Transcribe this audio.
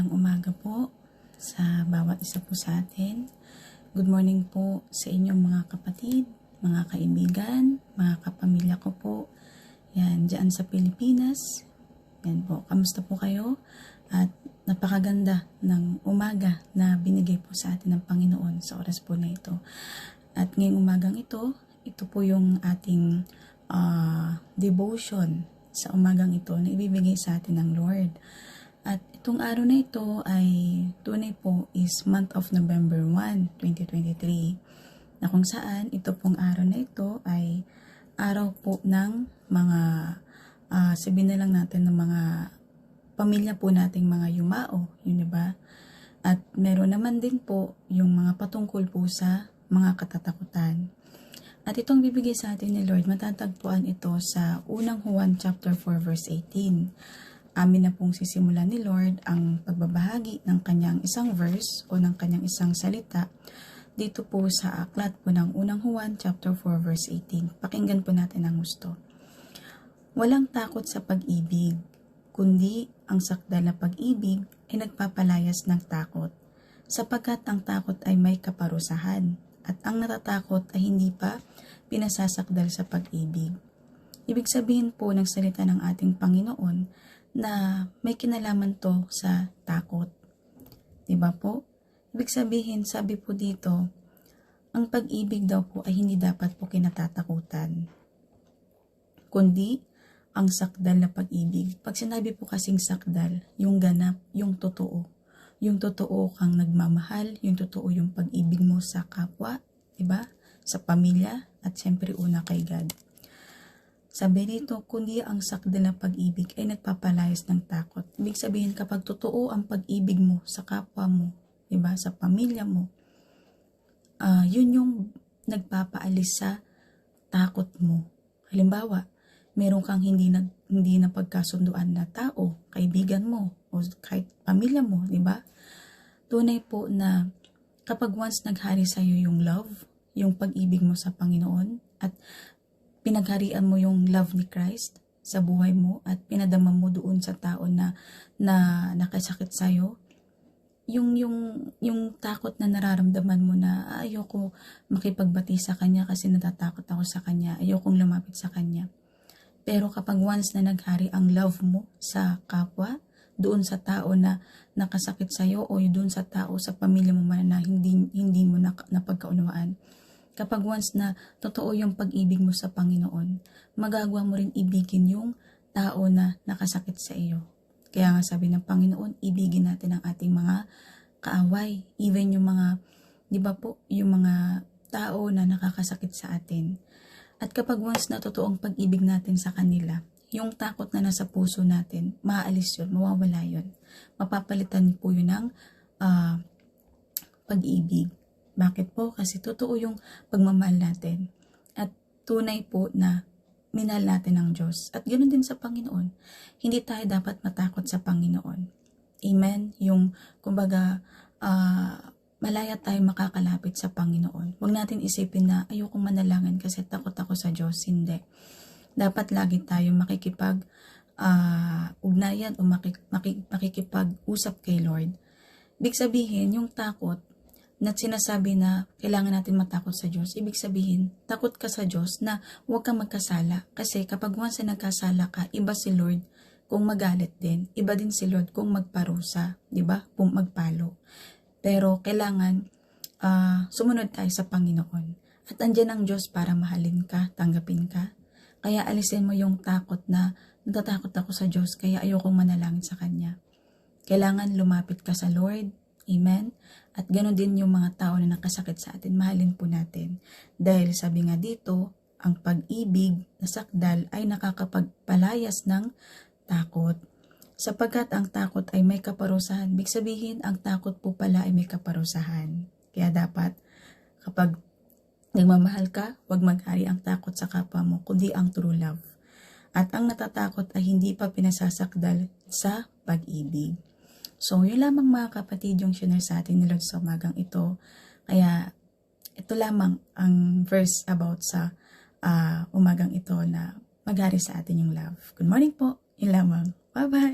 Magandang umaga po sa bawat isa po sa atin. Good morning po sa inyong mga kapatid, mga kaibigan, mga kapamilya ko po. Yan, dyan sa Pilipinas. Yan po, kamusta po kayo? At napakaganda ng umaga na binigay po sa atin ng Panginoon sa oras po na ito. At ngayong umagang ito, ito po yung ating uh, devotion sa umagang ito na ibibigay sa atin ng Lord. At itong araw na ito ay tunay po is month of November 1, 2023 na kung saan ito pong araw na ito ay araw po ng mga ah, sabihin na lang natin ng mga pamilya po nating mga yumao, yun ba? At meron naman din po yung mga patungkol po sa mga katatakutan. At itong bibigay sa atin ni Lord, matatagpuan ito sa unang Juan chapter 4 verse 18 amin na pong sisimulan ni Lord ang pagbabahagi ng kanyang isang verse o ng kanyang isang salita dito po sa aklat po ng unang Juan chapter 4 verse 18. Pakinggan po natin ang gusto. Walang takot sa pag-ibig, kundi ang sakdal na pag-ibig ay nagpapalayas ng takot, sapagkat ang takot ay may kaparusahan, at ang natatakot ay hindi pa pinasasakdal sa pag-ibig. Ibig sabihin po ng salita ng ating Panginoon na may kinalaman to sa takot. Di ba po? Ibig sabihin, sabi po dito, ang pag-ibig daw po ay hindi dapat po kinatatakutan. Kundi, ang sakdal na pag-ibig. Pag sinabi po kasing sakdal, yung ganap, yung totoo. Yung totoo kang nagmamahal, yung totoo yung pag-ibig mo sa kapwa, di ba? Sa pamilya, at siyempre una kay God. Sabi dito, kundi ang sakdal na pag-ibig ay nagpapalayas ng takot. Ibig sabihin, kapag totoo ang pag-ibig mo sa kapwa mo, di ba, sa pamilya mo, ah yun yung nagpapaalis sa takot mo. Halimbawa, meron kang hindi nag hindi na pagkasunduan na tao, kaibigan mo o kahit pamilya mo, di ba? Tunay po na kapag once naghari sa iyo yung love, yung pag-ibig mo sa Panginoon at pinagharian mo yung love ni Christ sa buhay mo at pinadama mo doon sa tao na na nakasakit sa iyo, yung yung yung takot na nararamdaman mo na "Ah, ayoko makipagbati sa kanya kasi natatakot ako sa kanya, ayokong lumapit sa kanya. Pero kapag once na naghari ang love mo sa kapwa, doon sa tao na nakasakit sa iyo o doon sa tao sa pamilya mo man na hindi hindi mo na, napagkaunawaan. Kapag once na totoo yung pag-ibig mo sa Panginoon, magagawa mo rin ibigin yung tao na nakasakit sa iyo. Kaya nga sabi ng Panginoon, ibigin natin ang ating mga kaaway, even yung mga, di ba po, yung mga tao na nakakasakit sa atin. At kapag once na totoo ang pag-ibig natin sa kanila, yung takot na nasa puso natin, maaalis yun, mawawala yun. Mapapalitan po yun ng ah, pag-ibig. Bakit po? Kasi totoo yung pagmamahal natin. At tunay po na minahal natin ng Diyos. At ganoon din sa Panginoon. Hindi tayo dapat matakot sa Panginoon. Amen? Yung, kumbaga, ah, malaya tayo makakalapit sa Panginoon. Huwag natin isipin na ayokong manalangin kasi takot ako sa Diyos. Hindi. Dapat lagi tayo makikipag ah, ugnayan o makik, makik, makikipag-usap kay Lord. Ibig sabihin, yung takot na sinasabi na kailangan natin matakot sa Diyos, ibig sabihin, takot ka sa Diyos na huwag kang magkasala. Kasi kapag once na nagkasala ka, iba si Lord kung magalit din. Iba din si Lord kung magparusa, di ba? Kung magpalo. Pero kailangan ah, sumunod tayo sa Panginoon. At andyan ang Diyos para mahalin ka, tanggapin ka. Kaya alisin mo yung takot na natatakot ako sa Diyos kaya ayokong manalangin sa Kanya. Kailangan lumapit ka sa Lord. Amen? At ganoon din yung mga tao na nakasakit sa atin, mahalin po natin. Dahil sabi nga dito, ang pag-ibig na sakdal ay nakakapagpalayas ng takot. Sapagkat ang takot ay may kaparusahan. Big sabihin, ang takot po pala ay may kaparusahan. Kaya dapat, kapag nagmamahal ka, huwag maghari ang takot sa kapwa mo, kundi ang true love. At ang natatakot ay hindi pa pinasasakdal sa pag-ibig. So, yun lamang mga kapatid yung share sa atin ni Lord sa umagang ito. Kaya, ito lamang ang verse about sa ah, umagang ito na maghari sa atin yung love. Good morning po. Yun lamang. Bye-bye.